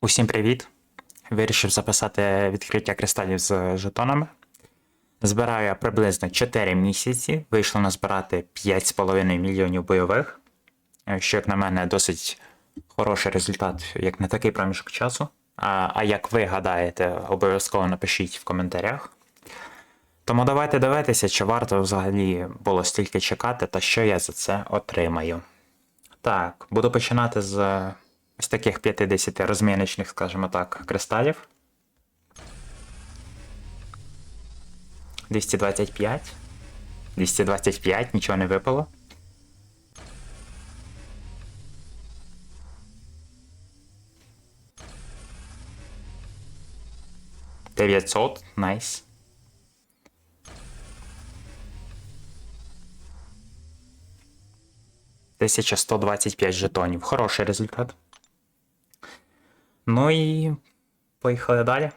Усім привіт! Вирішив записати відкриття кристалів з жетонами. Збираю я приблизно 4 місяці. Вийшло назбирати 5,5 мільйонів бойових. е, Що, як на мене, досить хороший результат, як на такий проміжок часу. А, а як ви гадаєте, обов'язково напишіть в коментарях. Тому давайте дивитися, чи варто взагалі було стільки чекати, та що я за це отримаю. Так, буду починати з ось таких 50 розміночних, скажімо так, кристалів. 225. 225, нічого не випало. Дев'ятсот, найс. Тисяча сто двадцять п'ять жетонів. Хороший результат. Ну і поїхали далі.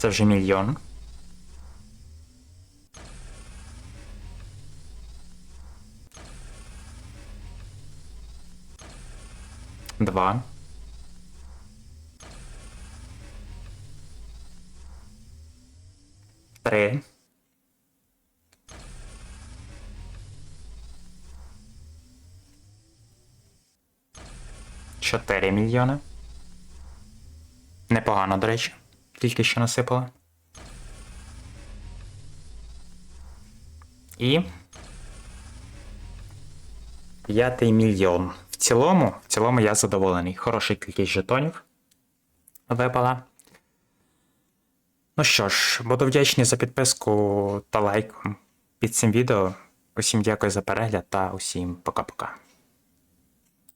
Це вже мільйон. Два. Три. Чотири мільйони. Непогано, до речі. Тільки що насипали. І. П'ятий мільйон. В цілому, в цілому я задоволений. Хороша кількість жетонів випала. Ну що ж, буду вдячний за підписку та лайк під цим відео. Усім дякую за перегляд та усім пока-пока.